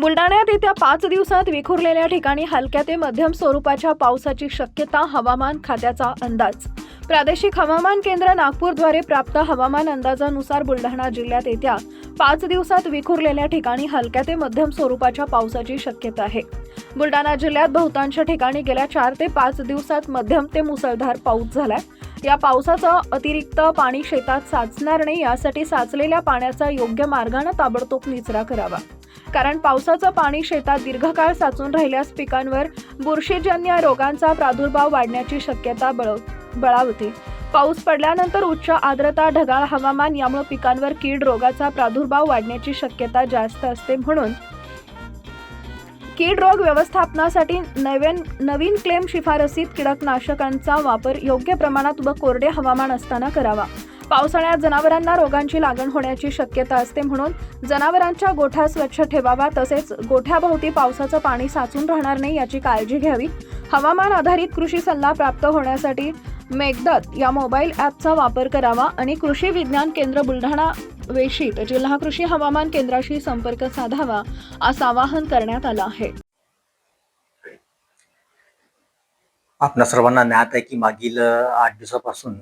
बुलढाण्यात येत्या पाच दिवसात विखुरलेल्या ठिकाणी हलक्या ते मध्यम स्वरूपाच्या पावसाची शक्यता हवामान खात्याचा अंदाज. प्रादेशिक हवामान केंद्र नागपूरद्वारे प्राप्त हवामान अंदाजानुसार बुलढाणा जिल्ह्यात येत्या पाच दिवसात विखुरलेल्या ठिकाणी हलक्या ते मध्यम स्वरूपाच्या पावसाची शक्यता आहे. बुलढाणा जिल्ह्यात बहुतांश ठिकाणी गेल्या चार ते पाच दिवसात मध्यम ते मुसळधार पाऊस झालाय. या पावसाचं अतिरिक्त पाणी शेतात साचणार नाही यासाठी साचलेल्या पाण्याचा योग्य मार्गानं ताबडतोब निचरा करावा. कारण पावसाचं पाणी शेतात दीर्घकाळ साचून राहिल्यास पिकांवर बुरशीजन्य रोगांचा प्रादुर्भाव वाढण्याची शक्यता बळ बळावते. पाऊस पडल्यानंतर उच्च आर्द्रता ढगाळ हवामान यामुळे पिकांवर कीड रोगाचा प्रादुर्भाव वाढण्याची शक्यता जास्त असते म्हणून कीड रोग व्यवस्थापनासाठी नवीन नवीन क्लेम शिफारसीत कीटकनाशकांचा वापर योग्य प्रमाणात व कोरडे हवामान असताना करावा. पावसाळ्यात जनावरांना रोगांची लागण होण्याची शक्यता असते म्हणून जनावरांच्या गोठा स्वच्छ ठेवावा तसेच गोठ्याभोवती पावसाचं पाणी साचून राहणार नाही याची काळजी घ्यावी. हवामान आधारित कृषी सल्ला प्राप्त होण्यासाठी मेघदत या मोबाईल ॲपचा वापर करावा आणि कृषी विज्ञान केंद्र बुलढाणा वेशीत जिल्हा कृषी हवामान केंद्राशी संपर्क साधावा असं आवाहन करण्यात आलं आहे. आपल्या सर्वांना ज्ञात आहे की मागील आठ दिवसापासून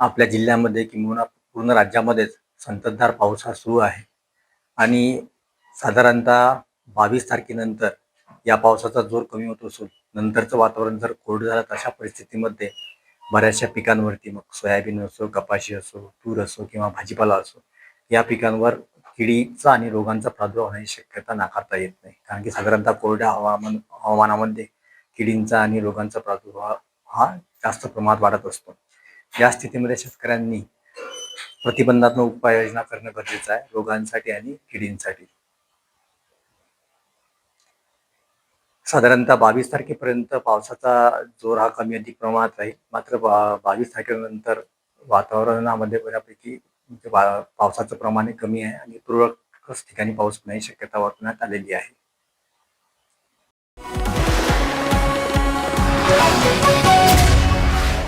आपल्या जिल्ह्यामध्ये किंवा पूर्ण राज्यामध्येच संततधार पाऊस हा सुरू आहे. आणि साधारणतः बावीस तारखेनंतर या पावसाचा जोर कमी होत असून नंतरचं वातावरण जर कोरडं झालं तशा परिस्थितीमध्ये बऱ्याचशा पिकांवरती मग सोयाबीन असो कपाशी असो तूर असो किंवा भाजीपाला असो या पिकांवर किडीचा आणि रोगांचा प्रादुर्भाव होण्याची शक्यता नाकारता येत नाही. कारण की साधारणतः कोरड्या हवामान हवामानामध्ये किडींचा आणि रोगांचा प्रादुर्भाव हा जास्त प्रमाणात वाढत असतो. या स्थितीमध्ये शेतकऱ्यांनी प्रतिबंधात्मक उपाययोजना करणं गरजेचं आहे रोगांसाठी आणि किडींसाठी. साधारणतः बावीस तारखेपर्यंत पावसाचा जोर हा कमी अधिक प्रमाणात राहील. मात्र बावीस तारखेनंतर वातावरणामध्ये बऱ्यापैकी म्हणजे पावसाचं प्रमाण हे कमी आहे आणि तुरळक ठिकाणी पाऊस पडण्याची शक्यता वर्तवण्यात आलेली आहे.